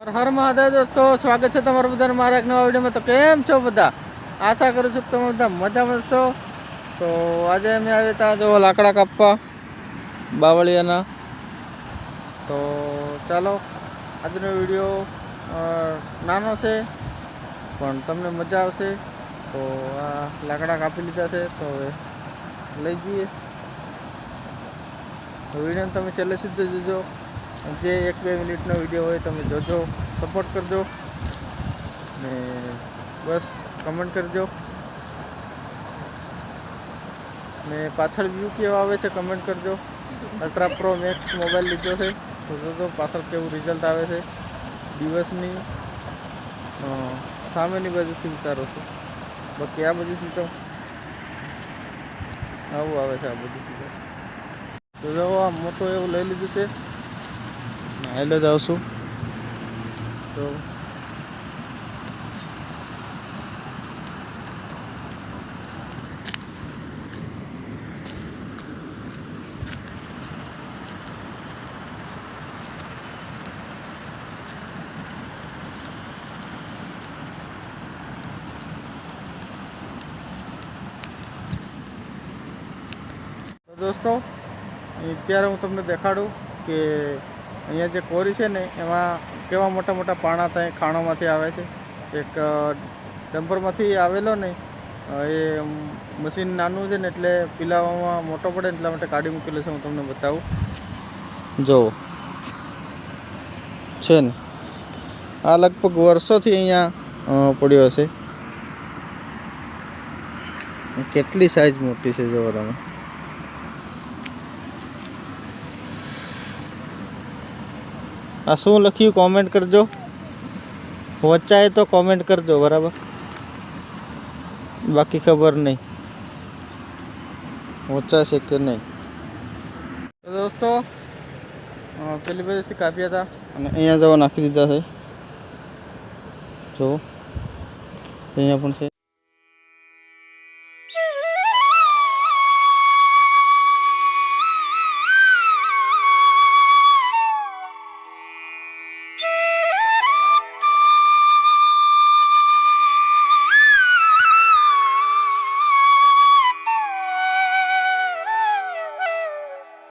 હર મહાદેવ દોસ્તો, સ્વાગત છે તમારું બધાને મારા એક નવા વિડીયોમાં. તો કેમ છો બધા? આશા કરું છું કે તમે બધા મજામાં છો. તો આજે અમે આવ્યા હતા જો લાકડા કાપવા, બાવળિયાના. તો ચાલો, આજનો વીડિયો નાનો છે, પણ તમને મજા આવશે. તો આ લાકડા કાપી લીધા છે, તો હવે લઈ જઈએ. વીડિયો તમે છેલ્લે સુધી જોજો. જે એક બે મિનિટનો વીડિયો હોય તમે જોજો સપોર્ટ કરજો ને બસ કમેન્ટ કરજો. ને પાછળ વ્યૂ કેવો આવે છે કમેન્ટ કરજો. અલ્ટ્રા પ્રો મેક્સ મોબાઈલ લીધો છે. તો જોજો પાછળ કેવું રિઝલ્ટ આવે છે. દિવસની સામેની બાજુથી વિચારો છો. બાકી આ બધું સીધો આવું આવે છે આ બધું સીધો તો જો આ મોટો એવું લઈ લીધું છે. હાલો જ આવશું તો દોસ્તો અત્યારે હું તમને દેખાડું કે અહીંયા જે કોરી છે ને, એમાં કેવા મોટા મોટા પાણા ત્યાં ખાણોમાંથી આવે છે. એક ડમ્પરમાંથી આવેલો ને એ મશીન નાનું છે ને, એટલે પીલાવામાં મોટો પડે એટલા માટે કાઢી મૂકેલો છે હું તમને બતાવું. જો, છે ને, આ લગભગ વર્ષોથી અહીંયા પડ્યો હશે. કેટલી સાઈઝ મોટી છે જોવો તમે. આ શું લખ્યું? કોમેન્ટ કરજો. વચ્ચાએ તો કોમેન્ટ કરજો, બરાબર? બાકી ખબર નહીં. વચ્ચાશે કે નહીં? તો દોસ્તો પેલી બાજુથી કાપ્યા હતા? અને અહીંયા જવા નાખી દીધા છે. જો અહીંયા પણ છે.